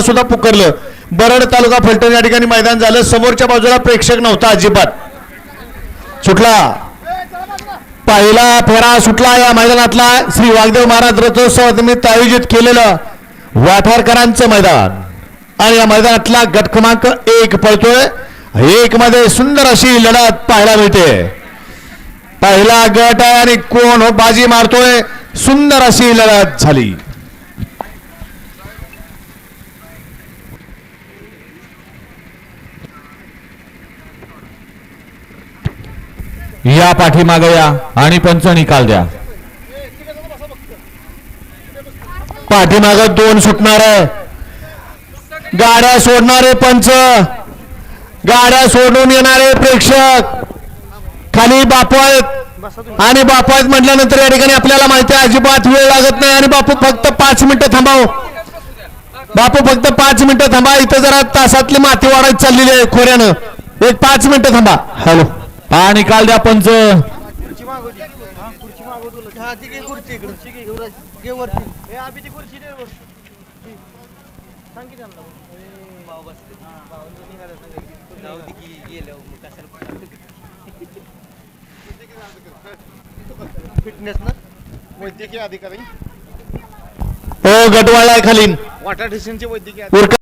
सुद्धा सुद्धा पुकारलं. बरड तालुका फलटण या ठिकाणी मैदान झालं. समोरच्या बाजूला प्रेक्षक नव्हता अजिबात. सुटला. पहिला फेरा सुटला या मैदानातला. श्री वागदेव महाराज रथोत्सवानिमित्त आयोजित केलेलं वाठारकरांचं मैदान. आणि या मैदानातला गट क्रमांक एक पळतोय. एक मध्ये सुंदर अशी लढत पाहायला मिळते. पहिला गट आहे आणि कोण हो? बाजी मारतोय. सुंदर अशी लढत झाली. या पाठीमागे या आणि पंच निकाल द्या. पाठीमाग दोन सुटणार आहे. गाड्या सोडणारे पंच गाड्या सोडून येणारे प्रेक्षक. खाली बापू आहेत आणि बापू आहेत म्हटल्यानंतर या ठिकाणी आपल्याला माहिती आहे अजिबात वेळ लागत नाही आणि बापू फक्त पाच मिनिटं थांबाव. बापू फक्त पाच मिनिटं थांबा. इथं जरा तासातली माती वाढत चाललेली आहे खोऱ्यानं. एक पाच मिनिटं थांबा. हॅलो. हा निकाल द्या पंच. फिटनेस ना वैद्यकीय अधिकारी. हो गटवाळा खाली वाटा वैद्यकीय